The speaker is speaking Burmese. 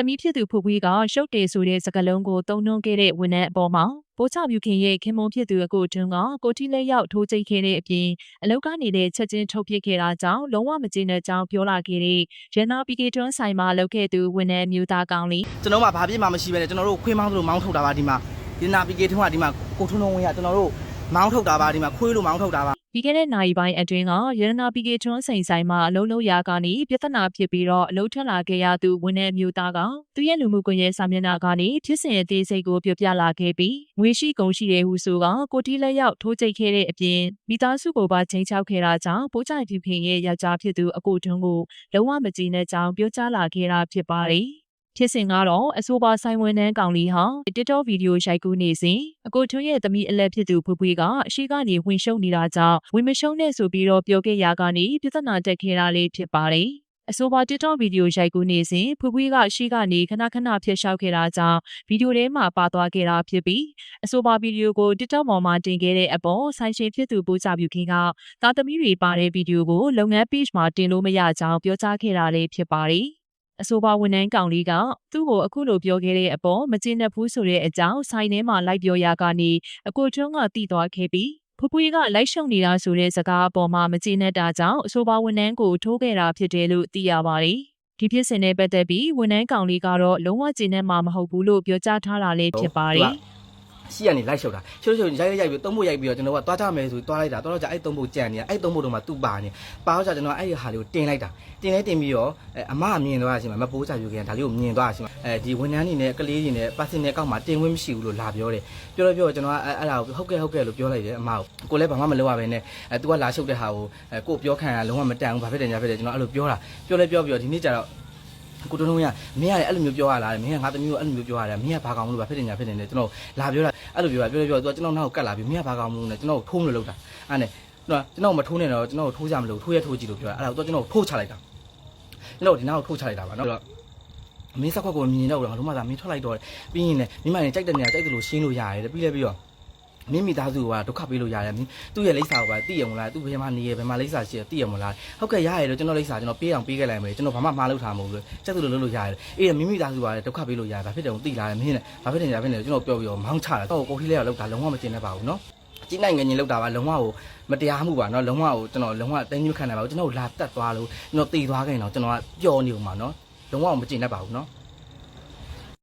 တမီးဖြစ်သူဖူပွေးကရှုပ်တယ်ဆိုတဲ့စကားလုံးကိုသုံးနှုန်းခဲ့တဲ့ဝန်ထမ်းအပေါ်မှာပိုးချမြူခင်ရဲ့ခင်မုန်းဖြစ်သူအကိုတွန်းကကိုတီလက်ရောက်ထိုးချိတ်ခဲ့တဲ့အပြင်အလောက်ကနေတဲ့ချက်ချင်းထုတ်ပစ်ခဲ့တာကြောင့်လုံးဝမကျေနပ်ကြောင်းပြောလာခဲ့တဲ့ရန်နာပီကေတွန်းဆိုင်မှာလုပ်ခဲ့သူဝန်ထမ်းမျိုးသားကောင်းလေးကျွန်တော်ကဘာပြစ်မှမရှိပဲနဲ့ကျွန်တော်တို့ခွေးမောင်းသလိုမောင်းထုတ်တာပါဒီမှာဒီနာပီကေထုံးကဒီမှာကိုထုံးလုံးဝင်ရကျွန်တော်တို့ မောင်းထုတ်တာပါဒီမှာခွေးလိုမောင်းထုတ်တာပါပြီးခဲ့တဲ့နိုင်ပိုင်းအတွင်းကရတနာပီကေထွန်းစိန်ဆိုင်မှာအလုံးလုံးရာကနေပြဿနာဖြစ်ပြီးတော့အလုံးထွက်လာခဲ့ရသူဝန်ထမ်းမျိုးသားကသူရဲ့လူမှုကွန်ရက်စာမျက်နှာကနေဖြစ်စဉ်အသေးစိတ်ကိုပြောပြလာခဲ့ပြီးငွေရှိကုန်ရှိတဲ့ဟုဆိုကကိုတီလက်ရောက်ထိုးကျိတ်ခဲ့တဲ့အပြင်မိသားစုကိုပါချိန်ချောက်ခဲ့တာကြောင့်ပိုးချိုင်ဖြူခင်ရဲ့ယောက်ျားဖြစ်သူအကိုတွန်းကိုလုံးဝမကြည်နဲ့ကြောင်းပြောကြားလာခဲ့တာဖြစ်ပါတယ် ဖြစ်စဉ်ကတော့အဆိုပါဆိုင်ဝန်ထမ်းကောင်လေးဟာ TikTok ဗီဒီယိုရိုက်ကူးနေစဉ်အကိုထွန်းရဲ့သမီးအလက်ဖြစ်သူဖွေးဖွေးကအရှိကနေဝင်ရှုံနေတာကြောင့်ဝင်မရှုံနဲ့ဆိုပြီးတော့ပြောခဲ့ရာကနေပြဿနာတက်ခဲ့တာလေးဖြစ်ပါတယ်။အဆိုပါ TikTok ဗီဒီယိုရိုက်ကူးနေစဉ်ဖွေးဖွေးကအရှိကနေခဏခဏဖျက်လျှောက်ခဲ့တာကြောင့်ဗီဒီယိုထဲမှာပါသွားခဲ့တာဖြစ်ပြီးအဆိုပါဗီဒီယိုကို TikTok ပေါ်မှာတင်ခဲ့တဲ့အပေါ်ဆိုင်ရှင်ဖြစ်သူပိုးချပြူခင်ကသားသမီးတွေပါတဲ့ဗီဒီယိုကိုလုပ်ငန်း page မှာတင်လို့မရကြောင်းပြောကြားခဲ့တာလေးဖြစ်ပါတယ်။ အဆိုပါဝန်ထမ်းကောင်လေးကသူ့ကိုအခုလိုပြောခဲ့တဲ့အပေါ်မကျေနပ်ဘူးဆိုတဲ့အကြောင်းဆိုင်ထဲမှာလိုက်ပြောရာကနေအကိုထွန်းကတီးသွားခဲ့ပြီးဖူဖွေးကလိုက်ရှုံနေတာဆိုတဲ့စကားအပေါ်မှာမကျေနပ်တာကြောင့်အဆိုပါဝန်ထမ်းကိုထိုးခဲ့တာဖြစ်တယ်လို့သိရပါတယ်။ဒီဖြစ်စဉ်နဲ့ပတ်သက်ပြီးဝန်ထမ်းကောင်လေးကတော့လုံးဝကျေနပ်မှာမဟုတ်ဘူးလို့ပြောကြားထားတာလည်းဖြစ်ပါတယ်။ ရှိရနေလိုက်ရှုပ်တာရှုပ်ရှုပ်ရိုက်ရိုက်ပြီးသုံးဖို့ရိုက်ပြီးတော့ကျွန်တော်ကသွားကြမယ်ဆိုသွားလိုက်တာတော့ကြအဲ့သုံးဖို့ကြံနေတာအဲ့သုံးဖို့တော့မှသူ့ပါနေပါတော့ကြကျွန်တော်အဲ့ဒီဟာလေးကိုတင်လိုက်တာတင်လဲတင်ပြီးတော့အမမြင်သွားတာရှိမှာမပိုးချပြူခင်ဒါလေးကိုမြင်သွားတာရှိမှာအဲဒီဝန်ထမ်းနေနဲ့ကလေးတွေနဲ့ပတ်စင်နဲ့ကောက်မှာတင်ခွင့်မရှိဘူးလို့လာပြောတယ်ပြောတော့ပြောကျွန်တော်ကအဲ့အဲ့ဒါကိုဟုတ်ကဲ့ဟုတ်ကဲ့လို့ပြောလိုက်တယ်အမကိုကိုလည်းဘာမှမလုပ်ရဘဲနဲ့အဲ तू ကလာရှုပ်တဲ့ဟာကိုအဲကိုပြောခံရလုံးဝမတန်ဘူးဘာဖြစ်တယ်ညာဖြစ်တယ်ကျွန်တော်အဲ့လိုပြောတာပြောလဲပြောပြီးတော့ဒီနေ့ကျတော့ ကိုတုံးလုံးရမင်းကလည်းအဲ့လိုမျိုးပြောရလားမင်းကငါသမီးကိုအဲ့လိုမျိုးပြောရတယ်မင်းကဘာကောင်မလို့ဘာဖြစ်နေညာဖြစ်နေလဲကျွန်တော်လာပြောတာအဲ့လိုပြောတာပြောပြောသူကကျွန်တော်နောက်ကတ်လာပြီမင်းကဘာကောင်မလို့လဲကျွန်တော်ထိုးမလို့လောက်တာအဲ့နဲ့ကျွန်တော်မထိုးနဲ့တော့ကျွန်တော်ထိုးကြမလို့ထိုးရထိုးကြည့်လို့ပြောတာအဲ့ဒါတော့ကျွန်တော်ထိုးချလိုက်တာကျွန်တော်ဒီနောက်ထိုးချလိုက်တာပါနော်မင်းစက်ခွက်ကိုမြင်တော့တော့လုံးဝသာမင်းထွက်လိုက်တော့ပြီးရင်လည်းမိမနေကြိုက်တဲ့နေရာကြိုက်တယ်လို့ရှင်းလို့ရတယ်ပြီးလဲပြီးတော့ မင်းမိသားစုကဒုက္ခပေးလို့ရတယ်မင်းသူ့ရဲ့လိပ်စာကိုပါသိရမလားသူ့ဘယ်မှာနေရဘယ်မှာလိပ်စာရှိရသိရမလားဟုတ်ကဲ့ရရတယ်လို့ကျွန်တော်လိပ်စာကျွန်တော်ပေးအောင်ပေးခဲ့လိုက်မယ်ကျွန်တော်ဘာမှမှားလို့ထားမဟုတ်ဘူးစက်သူလိုလုပ်လို့ရတယ်အေးမိမိသားစုကလည်းဒုက္ခပေးလို့ရတယ်ဘာဖြစ်တယ်ကိုသိလာတယ်မင်းနဲ့ဘာဖြစ်တယ်ညာဖြစ်တယ်ကျွန်တော်ပြောပြီးတော့မောင်းချတာတော့ကိုထီးလေးကလောက်တာလုံးဝမကျင်တတ်ပါဘူးနော်ကြီးနိုင်ငံချင်းလောက်တာပါလုံးဝကိုမတရားမှုပါနော်လုံးဝကိုကျွန်တော်လုံးဝတင်းညှိခံနိုင်ပါဘူးကျွန်တော်လာတက်သွားလို့ကျွန်တော်တည်သွားခဲ့ရင်တော့ကျွန်တော်ကပျော်နေဦးမှာနော်လုံးဝမကျင်တတ်ပါဘူးနော်